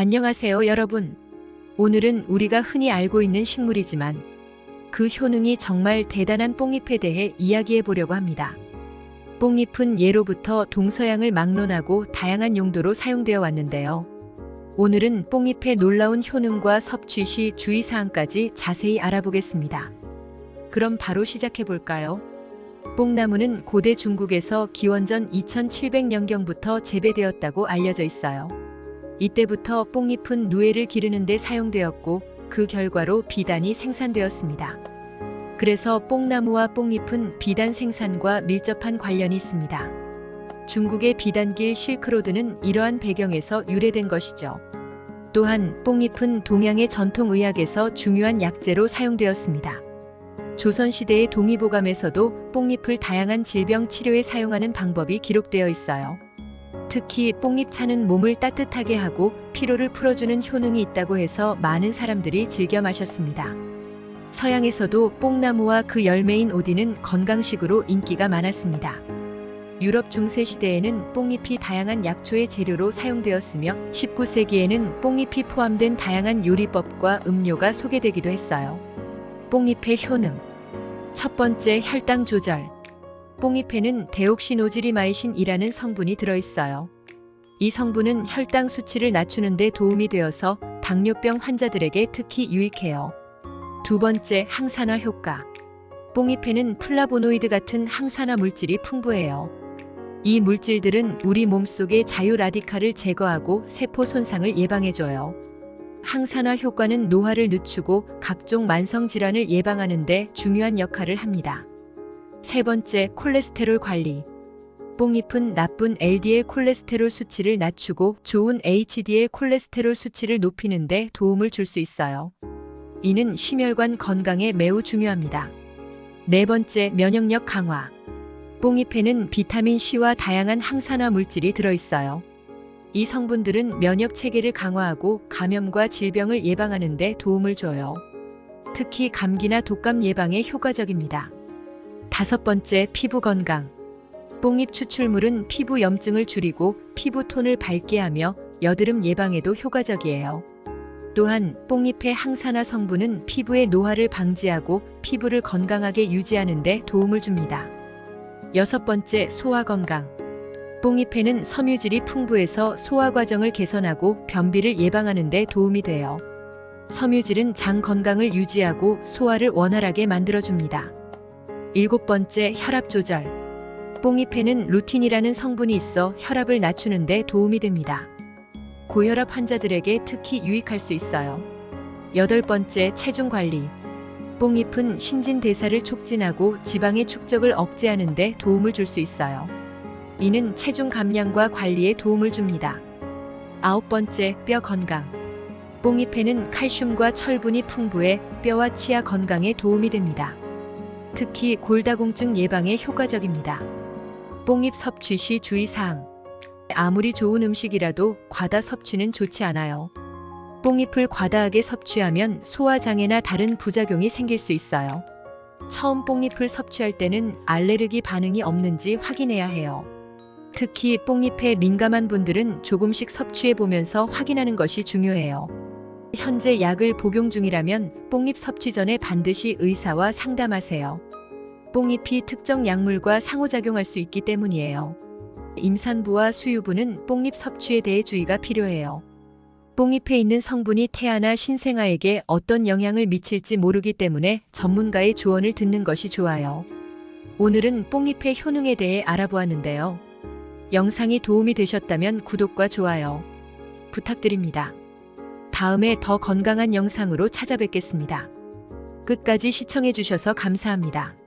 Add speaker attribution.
Speaker 1: 안녕하세요, 여러분. 오늘은 우리가 흔히 알고 있는 식물이지만 그 효능이 정말 대단한 뽕잎에 대해 이야기해 보려고 합니다. 뽕잎은 예로부터 동서양을 막론하고 다양한 용도로 사용되어 왔는데요. 오늘은 뽕잎의 놀라운 효능과 섭취 시 주의사항까지 자세히 알아보겠습니다. 그럼 바로 시작해 볼까요? 뽕나무는 고대 중국에서 기원전 2700년경부터 재배되었다고 알려져 있어요. 이때부터 뽕잎은 누에를 기르는 데 사용되었고 그 결과로 비단이 생산되었습니다. 그래서 뽕나무와 뽕잎은 비단 생산과 밀접한 관련이 있습니다. 중국의 비단길 실크로드는 이러한 배경에서 유래된 것이죠. 또한 뽕잎은 동양의 전통 의학에서 중요한 약재로 사용되었습니다. 조선시대의 동의보감에서도 뽕잎을 다양한 질병 치료에 사용하는 방법이 기록되어 있어요. 특히 뽕잎차는 몸을 따뜻하게 하고 피로를 풀어주는 효능이 있다고 해서 많은 사람들이 즐겨 마셨습니다. 서양에서도 뽕나무와 그 열매인 오디는 건강식으로 인기가 많았습니다. 유럽 중세 시대에는 뽕잎이 다양한 약초의 재료로 사용되었으며 19세기에는 뽕잎이 포함된 다양한 요리법과 음료가 소개되기도 했어요. 뽕잎의 효능 첫 번째 혈당 조절 뽕잎에는 데옥시노지리마이신이라는 성분이 들어있어요. 이 성분은 혈당 수치를 낮추는 데 도움이 되어서 당뇨병 환자들에게 특히 유익해요. 두 번째 항산화 효과 뽕잎에는 플라보노이드 같은 항산화 물질이 풍부해요. 이 물질들은 우리 몸속의 자유 라디칼을 제거하고 세포 손상을 예방해줘요. 항산화 효과는 노화를 늦추고 각종 만성 질환을 예방하는 데 중요한 역할을 합니다. 세 번째, 콜레스테롤 관리. 뽕잎은 나쁜 LDL 콜레스테롤 수치를 낮추고 좋은 HDL 콜레스테롤 수치를 높이는 데 도움을 줄 수 있어요. 이는 심혈관 건강에 매우 중요합니다. 네 번째, 면역력 강화. 뽕잎에는 비타민 C와 다양한 항산화 물질이 들어있어요. 이 성분들은 면역 체계를 강화하고 감염과 질병을 예방하는 데 도움을 줘요. 특히 감기나 독감 예방에 효과적입니다. 다섯 번째, 피부 건강. 뽕잎 추출물은 피부 염증을 줄이고 피부 톤을 밝게 하며 여드름 예방에도 효과적이에요. 또한 뽕잎의 항산화 성분은 피부의 노화를 방지하고 피부를 건강하게 유지하는 데 도움을 줍니다. 여섯 번째, 소화 건강. 뽕잎에는 섬유질이 풍부해서 소화 과정을 개선하고 변비를 예방하는 데 도움이 돼요. 섬유질은 장 건강을 유지하고 소화를 원활하게 만들어줍니다. 일곱 번째, 혈압 조절. 뽕잎에는 루틴이라는 성분이 있어 혈압을 낮추는 데 도움이 됩니다. 고혈압 환자들에게 특히 유익할 수 있어요. 여덟 번째, 체중 관리. 뽕잎은 신진대사를 촉진하고 지방의 축적을 억제하는 데 도움을 줄 수 있어요. 이는 체중 감량과 관리에 도움을 줍니다. 아홉 번째, 뼈 건강. 뽕잎에는 칼슘과 철분이 풍부해 뼈와 치아 건강에 도움이 됩니다. 특히 골다공증 예방에 효과적입니다. 뽕잎 섭취 시 주의사항. 아무리 좋은 음식이라도 과다 섭취는 좋지 않아요. 뽕잎을 과다하게 섭취하면 소화장애나 다른 부작용이 생길 수 있어요. 처음 뽕잎을 섭취할 때는 알레르기 반응이 없는지 확인해야 해요. 특히 뽕잎에 민감한 분들은 조금씩 섭취해 보면서 확인하는 것이 중요해요. 현재 약을 복용 중이라면 뽕잎 섭취 전에 반드시 의사와 상담하세요. 뽕잎이 특정 약물과 상호작용할 수 있기 때문이에요. 임산부와 수유부는 뽕잎 섭취에 대해 주의가 필요해요. 뽕잎에 있는 성분이 태아나 신생아에게 어떤 영향을 미칠지 모르기 때문에 전문가의 조언을 듣는 것이 좋아요. 오늘은 뽕잎의 효능에 대해 알아보았는데요. 영상이 도움이 되셨다면 구독과 좋아요 부탁드립니다. 다음에 더 건강한 영상으로 찾아뵙겠습니다. 끝까지 시청해주셔서 감사합니다.